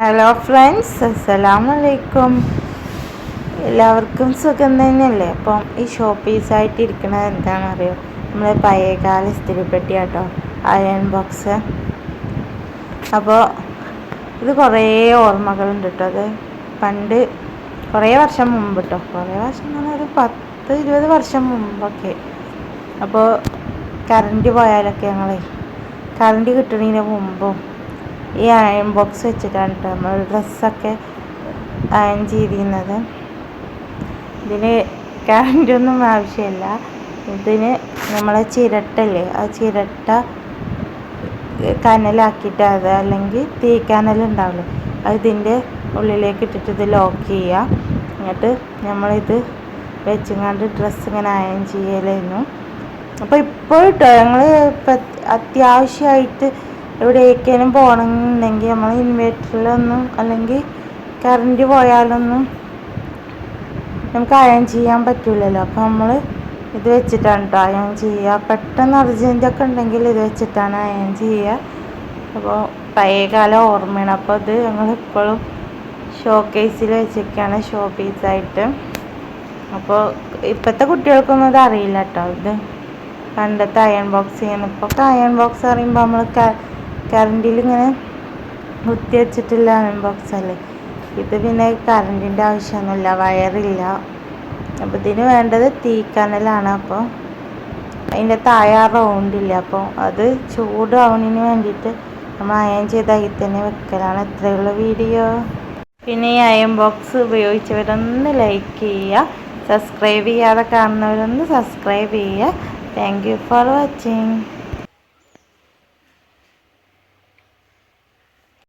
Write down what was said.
Hello friends അസ്സലാമലൈക്കും എല്ലാവർക്കും സുഖം തന്നെയല്ലേ? അപ്പം ഈ ഷോപ്പീസായിട്ട് ഇരിക്കുന്നത് എന്താണെന്നറിയോ? നമ്മൾ പഴയകാല സ്ഥിരപ്പെട്ടി കേട്ടോ അയൺ ബോക്സ് അപ്പോൾ ഇത് കുറേ ഓർമ്മകളുണ്ട് കേട്ടോ അത് പണ്ട് കുറേ വർഷം മുമ്പ് കേട്ടോ കുറേ വർഷം എന്ന് പറഞ്ഞാൽ ഒരു പത്ത് ഇരുപത് വർഷം മുമ്പൊക്കെ. അപ്പോൾ കറണ്ട് പോയാലൊക്കെ ഞങ്ങളെ കറണ്ട് കിട്ടുന്നതിന് മുമ്പും ഈ അയൺ ബോക്സ് വെച്ചിട്ടാണ് കേട്ടോ നമ്മൾ ഡ്രസ്സൊക്കെ അയൺ ചെയ്തിരുന്നത്. ഇതിന് കറണ്ടൊന്നും ആവശ്യമില്ല. ഇതിന് നമ്മളെ ചിരട്ടല്ലേ ആ ചിരട്ട കനലാക്കിയിട്ട് അത് അല്ലെങ്കിൽ തീ കനലുണ്ടാവില്ലേ ഇതിന്റെ ഉള്ളിലേക്ക് ഇട്ടിട്ട് ഇത് ലോക്ക് ചെയ്യുക. എന്നിട്ട് നമ്മളിത് വെച്ചുകൊണ്ട് ഡ്രസ്സ് ഇങ്ങനെ അയൺ ചെയ്യലായിരുന്നു. അപ്പോൾ ഇപ്പോൾ കേട്ടോ ഞങ്ങൾ അത്യാവശ്യമായിട്ട് എവിടേക്കേലും പോകണമെന്നുണ്ടെങ്കിൽ നമ്മൾ ഇൻവേർട്ടറിലൊന്നും അല്ലെങ്കിൽ കറണ്ട് പോയാലൊന്നും നമുക്ക് അയൺ ചെയ്യാൻ പറ്റില്ലല്ലോ അപ്പോൾ നമ്മൾ ഇത് വെച്ചിട്ടാണ് കേട്ടോ അയൺ ചെയ്യുക. പെട്ടെന്ന് അർജന്റൊക്കെ ഉണ്ടെങ്കിൽ ഇത് വെച്ചിട്ടാണ് അയൺ ചെയ്യുക. അപ്പോൾ പഴയകാല ഓർമ്മയാണ്. അപ്പോൾ ഇത് ഞങ്ങൾ ഇപ്പോഴും ഷോ കേസിൽ വെച്ചൊക്കെയാണ് ഷോ പീസായിട്ട് അപ്പോൾ ഇപ്പോഴത്തെ കുട്ടികൾക്കൊന്നും ഇത് അറിയില്ല കേട്ടോ ഇത് പണ്ടത്തെ അയൺ ബോക്സ് ചെയ്യുന്നു ഇപ്പോൾ അയൺ ബോക്സ് പറയുമ്പോൾ നമ്മൾ കറണ്ടിൽ ഇങ്ങനെ കുത്തി വെച്ചിട്ടുള്ള ബോക്സ് അല്ലേ. ഇത് പിന്നെ കറണ്ടിന്റെ ആവശ്യമൊന്നുമില്ല വയറില്ല. അപ്പോൾ ഇതിന് വേണ്ടത് തീക്കനലാണ് അപ്പോൾ അതിന്റെ താഴെ റൗണ്ടില്ല അപ്പോൾ അത് ചൂടാവുന്നതിന് വേണ്ടിയിട്ട് നമ്മൾ അയൺ ചെയ്ത് അതിൽ തന്നെ വെക്കലാണ്. ഇത്രയുള്ള വീഡിയോ പിന്നെ ഈ അയൺ ബോക്സ് ഉപയോഗിച്ചവരൊന്ന് ലൈക്ക് ചെയ്യുക. സബ്സ്ക്രൈബ് ചെയ്യാതെ കാണുന്നവരൊന്ന് സബ്സ്ക്രൈബ് ചെയ്യുക. Thank for watching